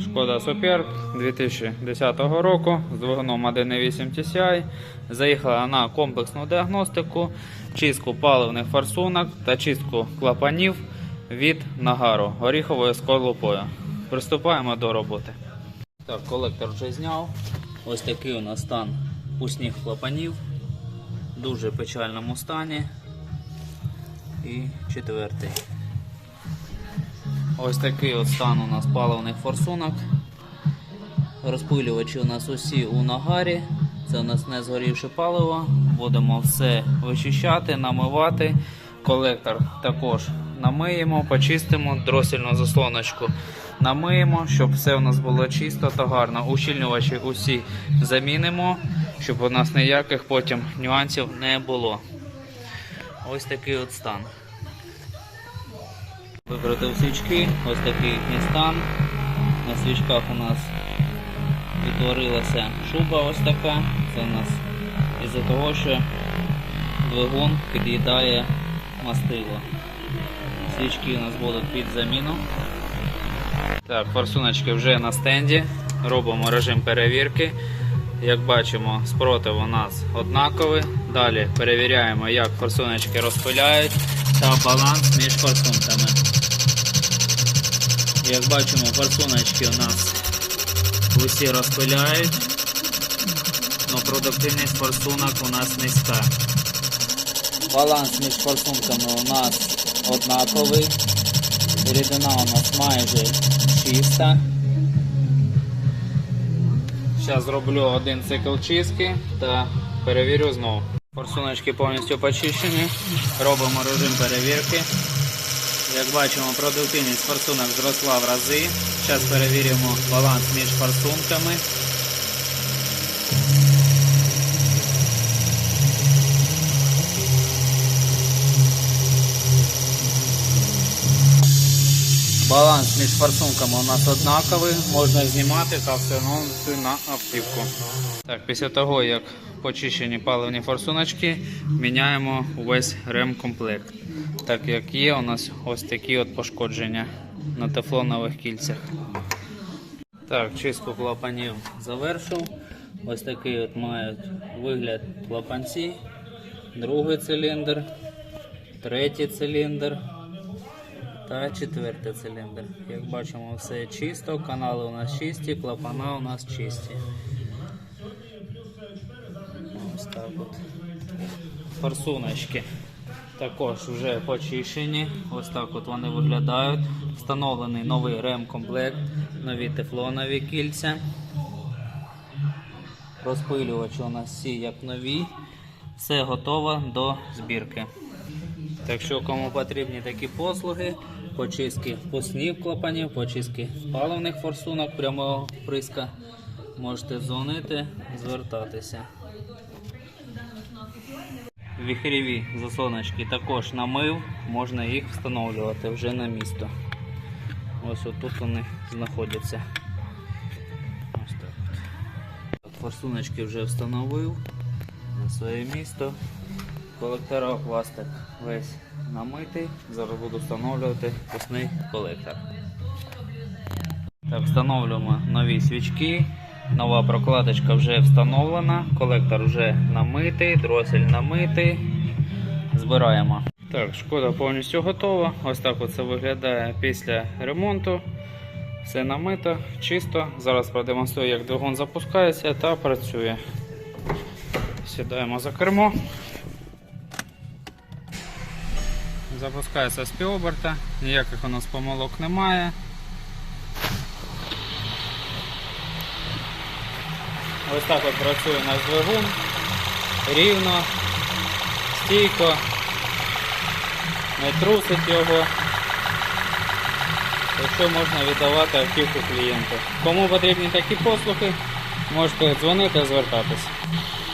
Шкода Суперб 2010 року з двигуном 1.8 TCI. Заїхала на комплексну діагностику, чистку паливних форсунок та чистку клапанів від нагару горіховою скорлупою. Приступаємо до роботи. Так, колектор вже зняв. Ось такий у нас стан пусних клапанів. В дуже печальному стані. І четвертий. Ось такий от стан у нас паливних форсунок. Розпилювачі у нас усі у нагарі. Це у нас не згорівше паливо. Будемо все вичищати, намивати. Колектор також намиємо, почистимо, дросільну заслоночку намиємо, щоб все у нас було чисто та гарно. Ущільнювачі усі замінимо, щоб у нас ніяких потім нюансів не було. Ось такий от стан. Викрутив свічки, ось такий їхній стан. На свічках у нас відтворилася шуба ось така. Це у нас із-за того, що двигун під'їдає мастило. Свічки у нас будуть під заміну. Так, форсуночки вже на стенді. Робимо режим перевірки. Як бачимо, спротив у нас однаковий. Далі перевіряємо, як форсуночки розпиляють та баланс між форсунками. Як бачимо, форсуночки у нас усі розпиляють, але продуктивність форсунок у нас низька. Баланс між форсунками у нас однаковий. Рідина у нас майже чиста. Зараз зроблю один цикл чистки та перевірю знову. Форсуночки повністю почищені. Робимо режим перевірки. Як бачимо, продуктивність форсунок зросла в рази. Зараз перевіримо баланс між форсунками. Баланс між форсунками у нас однаковий, можна знімати та встановити на автівку. Так, після того, як почищені паливні форсуночки, міняємо увесь ремкомплект. Так як є у нас ось такі от пошкодження на тефлонових кільцях. Так, чистку клапанів завершив. Ось такий от мають вигляд клапанці. Другий циліндр, третій циліндр та четвертий циліндр. Як бачимо, все чисто, канали у нас чисті, клапана у нас чисті. Ось так от. Форсуночки також вже почищені. Ось так от вони виглядають. Встановлений новий ремкомплект, нові тефлонові кільця. Розпилювачі у нас всі як нові. Все готово до збірки. Так що, кому потрібні такі послуги, почистки впускних клапанів, почистки паливних форсунок прямого вприска, можете дзвонити, звертатися. Віхріві заслоночки також намив, можна їх встановлювати вже на місто. Ось отут вони знаходяться. Ось так. Форсуночки вже встановив на своє місто. Колектора пластик весь намитий. Зараз буду встановлювати пусний колектор. Так, встановлюємо нові свічки. Нова прокладочка вже встановлена, колектор вже намитий, дросель намитий. Збираємо. Так, шкода повністю готова. Ось так це виглядає після ремонту. Все намито, чисто. Зараз продемонструю, як двигун запускається та працює. Сідаємо за кермо. Запускається з півоберта, ніяких у нас помилок немає. Ось так от працює наш двигун. Рівно, стійко, не трусить його. Якщо можна віддавати автівку клієнту. Кому потрібні такі послуги, можете дзвонити, звертатись.